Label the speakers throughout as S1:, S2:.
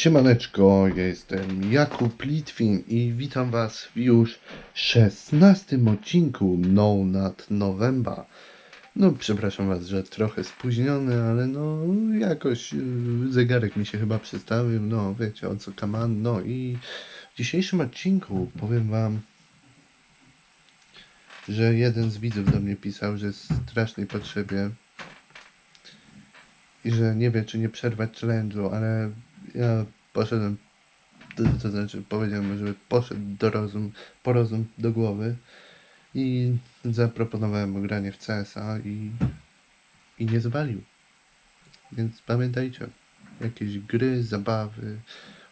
S1: Siemaneczko, jestem Jakub Litwin i witam Was w już 16 odcinku No Nad November. No, przepraszam Was, że trochę spóźniony, ale no, jakoś yy, zegarek mi się chyba przestawił, no, wiecie o co kaman, no i w dzisiejszym odcinku powiem Wam, że jeden z widzów do mnie pisał, że jest w strasznej potrzebie i że nie wie, czy nie przerwać challenge'u, ale ja poszedłem, to, to znaczy powiedziałem żeby poszedł do rozum, po rozum do głowy i zaproponowałem granie w CS-a i, i nie zwalił. Więc pamiętajcie, jakieś gry, zabawy,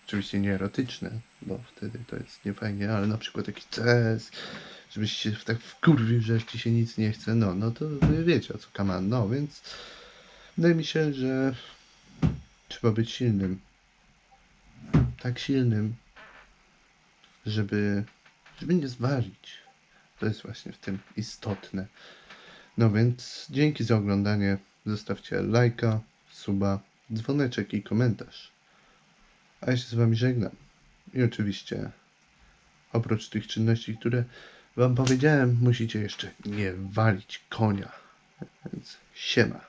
S1: oczywiście nie erotyczne, bo wtedy to jest niefajnie, ale na przykład jakiś CS, żebyś się tak wkurwił, że ci się nic nie chce, no, no to wy wiecie o co kaman, no, więc wydaje mi się, że trzeba być silnym. Tak silnym, żeby, żeby nie zwalić. To jest właśnie w tym istotne. No więc dzięki za oglądanie. Zostawcie lajka, suba, dzwoneczek i komentarz. A ja się z wami żegnam. I oczywiście oprócz tych czynności, które wam powiedziałem, musicie jeszcze nie walić konia. Więc siema.